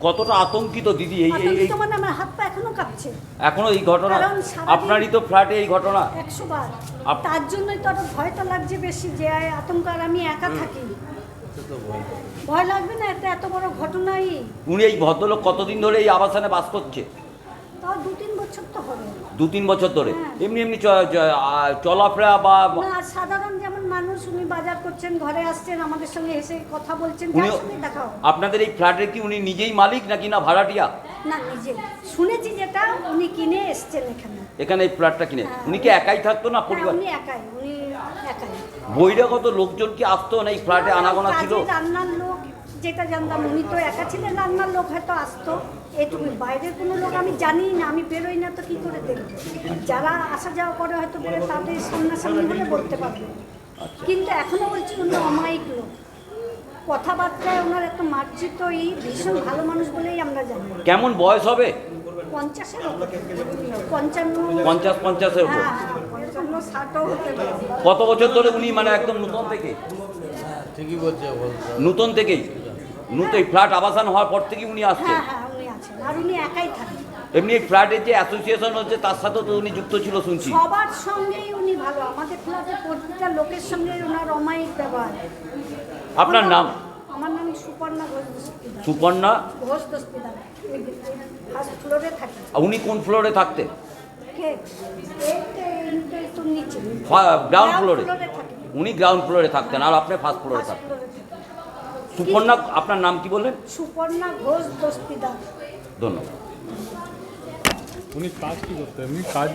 কতটা আতঙ্কিত দিদি এই এই- মানে আমার হাত পা এখনও কাঁপছে। এখনও এই ঘটনা আপনারই তো ফ্ল্যাটে এই ঘটনা। একশো বার আপ- তার জন্যই তো আরও তো লাগছে বেশি যে আতঙ্ক আর আমি একা থাকি। ভয়। লাগবে না এটা এত বড় ঘটনাই। উনি এই ভদ্রলোক কতদিন ধরে এই আবাসনে বাস করছে? তাও দু তিন দু তিন বছর ধরে। হ্যাঁ। এমনি এমনি চলাফেরা বা সাধারণ যেমন মানুষ উনি বাজার করছেন ঘরে আসছেন আমাদের সঙ্গে এসে কথা বলছেন। আপনাদের এই ফ্ল্যাটের কি উনি নিজেই মালিক নাকি না ভাড়াটিয়া? না নিজে। শুনেছি যেটা উনি কিনে এসছেন এখানে। এখানে এই ফ্ল্যাটটা কিনে। হ্যাঁ। উনি কি একাই থাকতো না হ্যাঁ, পরিবার? উনি একাই উনি একাই। বহিরাগত লোকজন কি আসতো না এই ফ্ল্যাটে আনাগোনা ছিল? রান্নার লোক যেটা জানতাম উনি তো একা ছিলেন রান্নার লোক হয়তো আসতো। এটুকু বাইরের কোনো লোক আমি জানি না আমি বেরোই না তো কি করে দেখব? যারা আসা যাওয়া করে হয়তো বেরোয় তাদের সামনাসামনি হলে বলতে পারবে। কিন্তু এখনও বলছি উনি অমায়িক লোক। কথাবার্তায় ওনার এত মার্জিত এই ভীষণ ভালো মানুষ বলেই আমরা জানি। কেমন বয়স হবে? পঞ্চাশের পঞ্চান্ন পঞ্চাশ পঞ্চাশের উপর। হ্যাঁ হতে কত বছর ধরে উনি মানে একদম নতুন থেকে? ঠিকই বলছে বলছে। নতুন থেকেই? এই ফ্ল্যাট আবাসন হওয়ার পর থেকে উনি আসছেন। হ্যাঁ হ্যাঁ উনি আছেন। আর উনি একাই থাকেন। এমনি ফ্ল্যাটের যে অ্যাসোসিয়েশন হচ্ছে তার সাথেও তো উনি যুক্ত ছিল শুনছি। সবার সঙ্গেই উনি ভালো। আমাদের ফ্ল্যাটের প্রতিটা লোকের সঙ্গে ওনার অমায়িক ব্যবহার। আপনার নাম আমার নাম সুপর্ণা ঘোষ দস্তিদার। সুপর্ণা? ঘোষ দস্তিদার। ফার্স্ট ফ্লোরে থাকি। উনি কোন ফ্লোরে থাকতেন? কে? গ্রাউন্ড ফ্লোরে উনি গ্রাউন্ড ফ্লোরে থাকতেন আর আপনি ফার্স্ট ফ্লোরে থাকতেন। সুপর্ণা আপনার নাম কি বললেন? সুপর্ণা ঘোষ দস্তিদার। ধন্যবাদ। উনি কাজ কি করতে উনি কাজ